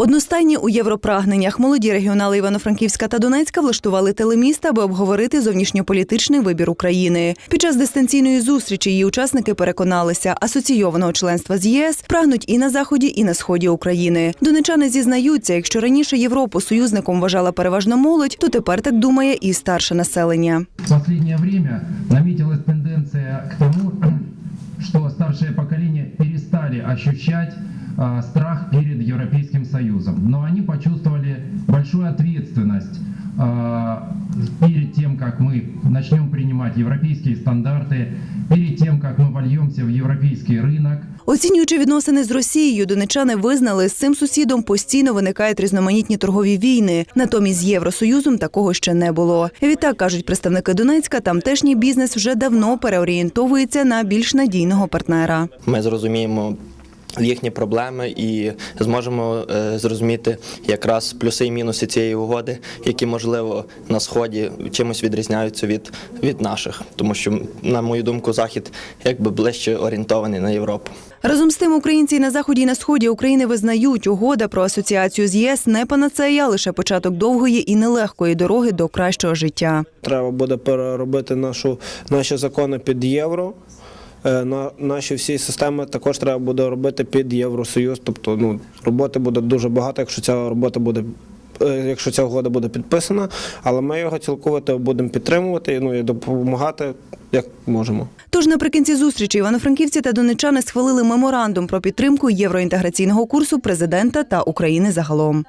Одностайні у європрагненнях молоді регіонали Івано-Франківська та Донецька влаштували телеміст, аби обговорити зовнішньополітичний вибір України. Під час дистанційної зустрічі її учасники переконалися, асоційованого членства з ЄС прагнуть і на заході, і на сході України. Донечани зізнаються, якщо раніше Європу союзником вважала переважно молодь, то тепер так думає і старше населення. В последнее время наметилась тенденция к тому, что старшее поколение перестали а, страх перед Европейским Союзом. Но они почувствовали большую ответственность а, перед тем, как мы начнем принимать европейские стандарты, перед тем, как мы вольемся в европейский рынок. Оцінюючи відносини з Росією, донечани визнали, з цим сусідом постійно виникають різноманітні торгові війни. Натомість з Євросоюзом такого ще не було. Відтак кажуть представники Донецька, тамтешній бізнес вже давно переорієнтовується на більш надійного партнера. Ми зрозуміємо їхні проблеми і зможемо е, зрозуміти якраз плюси і мінуси цієї угоди, які можливо на сході чимось відрізняються від, від наших, тому що, на мою думку, захід якби ближче орієнтований на Європу. Разом з тим, українці на заході і на сході України визнають, угода про асоціацію з єС не панацея, а лише початок довгої і нелегкої дороги до кращого життя. Треба буде переробити нашу, наші закони під євро. Е, На наші всі системи також треба буде робити під Євросоюз. Тобто, ну роботи буде дуже багато, якщо ця робота буде. е, Якщо ця угода буде підписана, але ми його цілковито будемо підтримувати ну, і допомагати як можемо. Тож наприкінці зустрічі івано-франківці та донечани схвалили меморандум про підтримку євроінтеграційного курсу президента та України загалом.